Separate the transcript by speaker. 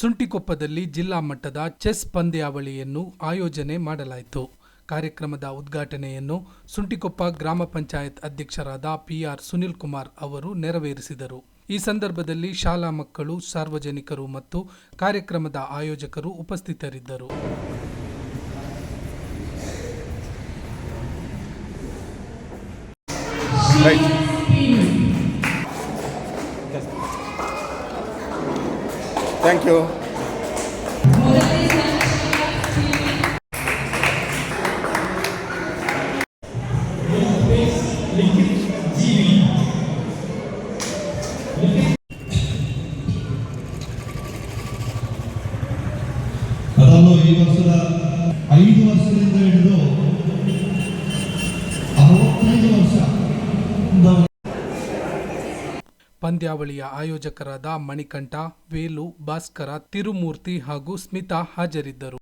Speaker 1: ಸುಂಟಿಕೊಪ್ಪದಲ್ಲಿ ಜಿಲ್ಲಾ ಮಟ್ಟದ ಚೆಸ್ ಪಂದ್ಯಾವಳಿಯನ್ನು ಆಯೋಜನೆ ಮಾಡಲಾಯಿತು. ಕಾರ್ಯಕ್ರಮದ ಉದ್ಘಾಟನೆಯನ್ನು ಸುಂಟಿಕೊಪ್ಪ ಗ್ರಾಮ ಪಂಚಾಯತ್ ಅಧ್ಯಕ್ಷರಾದ ಪಿಆರ್ ಸುನಿಲ್ ಕುಮಾರ್ ಅವರು ನೆರವೇರಿಸಿದರು. ಈ ಸಂದರ್ಭದಲ್ಲಿ ಶಾಲಾ ಮಕ್ಕಳು, ಸಾರ್ವಜನಿಕರು ಮತ್ತು ಕಾರ್ಯಕ್ರಮದ ಆಯೋಜಕರು ಉಪಸ್ಥಿತರಿದ್ದರು.
Speaker 2: Thank you.
Speaker 3: ಗತಂలో ఈ వరుసల ఐదు వరుసలు ఎంత వెళ్ళదో అరవై ఐదు వరుస
Speaker 1: ಪಂದ್ಯಾವಳಿಯ ಆಯೋಜಕರಾದ ಮಣಿಕಂಠ ವೇಲು ಭಾಸ್ಕರ ತಿರುಮೂರ್ತಿ ಹಾಗೂ ಸ್ಮಿತಾ ಹಾಜರಿದ್ದರು.